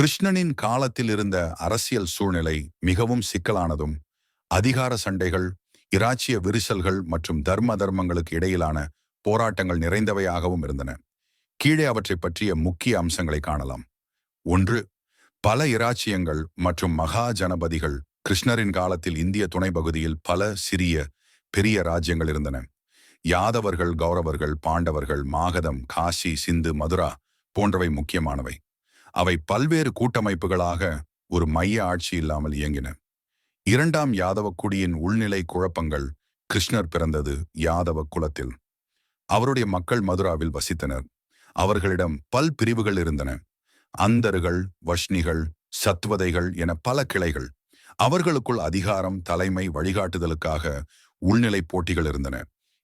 கிருஷ்ணனின் காலத்தில் இருந்த அரசியல் சூழ்நிலை மிகவும் சிக்கலானதும் அதிகார சண்டைகள் இராச்சிய விரிசல்கள் மற்றும் தர்ம தர்மங்களுக்கு இடையிலான போராட்டங்கள் நிறைந்தவையாகவும் இருந்தன. கீழே அவற்றை பற்றிய முக்கிய அம்சங்களை காணலாம். ஒன்று பல இராச்சியங்கள் மற்றும் மகா ஜனபதிகள் கிருஷ்ணரின் காலத்தில் இந்திய துணை பகுதியில் பல சிறிய பெரிய ராஜ்யங்கள் இருந்தன. யாதவர்கள் கௌரவர்கள் பாண்டவர்கள் மாகதம் காசி சிந்து மதுரா போன்றவை முக்கியமானவை. அவை பல்வேறு கூட்டமைப்புகளாக ஒரு மைய ஆட்சி இல்லாமல் இயங்கின. இரண்டாம் யாதவ குடியின் உள்நிலை குழப்பங்கள் கிருஷ்ணர் பிறந்தது யாதவ குலத்தில். அவருடைய மக்கள் மதுராவில் வசித்தனர். அவர்களிடம் பல் பிரிவுகள் இருந்தன. அந்தர்கள் வஷ்ணிகள் சத்வதைகள் என பல கிளைகள். அவர்களுக்குள் அதிகாரம் தலைமை வழிகாட்டுதலுக்காக உள்நிலை போட்டிகள் இருந்தன.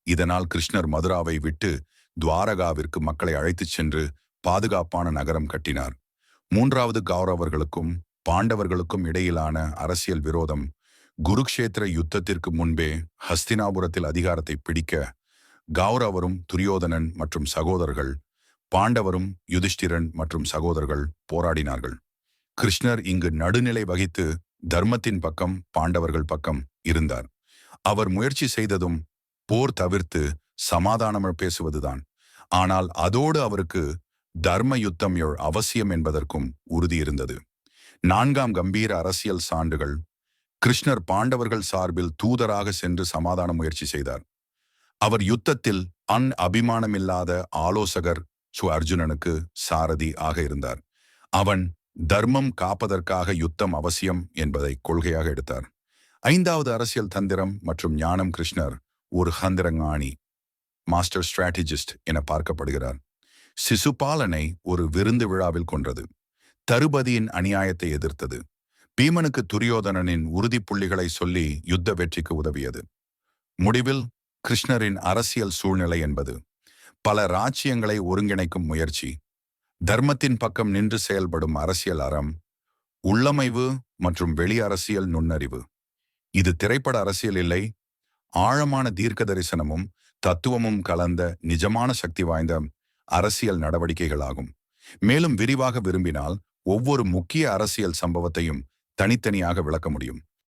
இதனால் கிருஷ்ணர் மதுராவை விட்டு துவாரகாவிற்கு மக்களை அழைத்துச் சென்று பாதுகாப்பான நகரம் கட்டினார். மூன்றாவது கௌரவர்களுக்கும் பாண்டவர்களுக்கும் இடையிலான அரசியல் விரோதம் குருக்ஷேத்திர யுத்தத்திற்கு முன்பே ஹஸ்தினாபுரத்தில் அதிகாரத்தை பிடிக்க கௌரவரும் துரியோதனன் மற்றும் சகோதரர்கள் பாண்டவரும் யுதிஷ்டிரன் மற்றும் சகோதரர்கள் போராடினார்கள். கிருஷ்ணர் இங்கு நடுநிலை வகித்து தர்மத்தின் பக்கம் பாண்டவர்கள் பக்கம் இருந்தார். அவர் முயற்சி செய்ததும் போர் தவிர்த்து சமாதானம் பேசுவதுதான். ஆனால் அதோடு அவருக்கு தர்ம யுத்தம் அவசியம் என்பதற்கும் உறுதி இருந்தது நான்காம் கம்பீர அரசியல் சான்றுகள். கிருஷ்ணர் பாண்டவர்கள் சார்பில் தூதராக சென்று சமாதான முயற்சி செய்தார். அவர் யுத்தத்தில் அன் அபிமானமில்லாத ஆலோசகர் சு அர்ஜுனனுக்கு சாரதி ஆக இருந்தார். அவன் தர்மம் காப்பதற்காக யுத்தம் அவசியம் என்பதை கொள்கையாக எடுத்தார். ஐந்தாவது அரசியல் தந்திரம் மற்றும் ஞானம் கிருஷ்ணர் ஒரு ஹந்திரங்காணி மாஸ்டர் ஸ்ட்ராட்டஜிஸ்ட் என பார்க்கப்படுகிறார். சிசுபாலனை ஒரு விருந்து விழாவில் கொன்றது. தருபதியின் அநியாயத்தை எதிர்த்தது. பீமனுக்கு துரியோதனனின் உறுதிப்புள்ளிகளை சொல்லி யுத்த வெற்றிக்கு உதவியது. முடிவில் கிருஷ்ணரின் அரசியல் சூழ்நிலை என்பது. பல ராச்சியங்களை ஒருங்கிணைக்கும் முயற்சி. தர்மத்தின் பக்கம் நின்று செயல்படும் அரசியல் அறம். உள்ளமைவு மற்றும் வெளி அரசியல் நுண்ணறிவு. இது திரைப்பட அரசியல் இல்லை. ஆழமான தீர்க்க தரிசனமும் தத்துவமும் கலந்த நிஜமான சக்தி வாய்ந்த அரசியல் நடவடிக்கைகளாகும். மேலும் விரிவாக விரும்பினால் ஒவ்வொரு முக்கிய அரசியல் சம்பவத்தையும் தனித்தனியாக விளக்க முடியும்.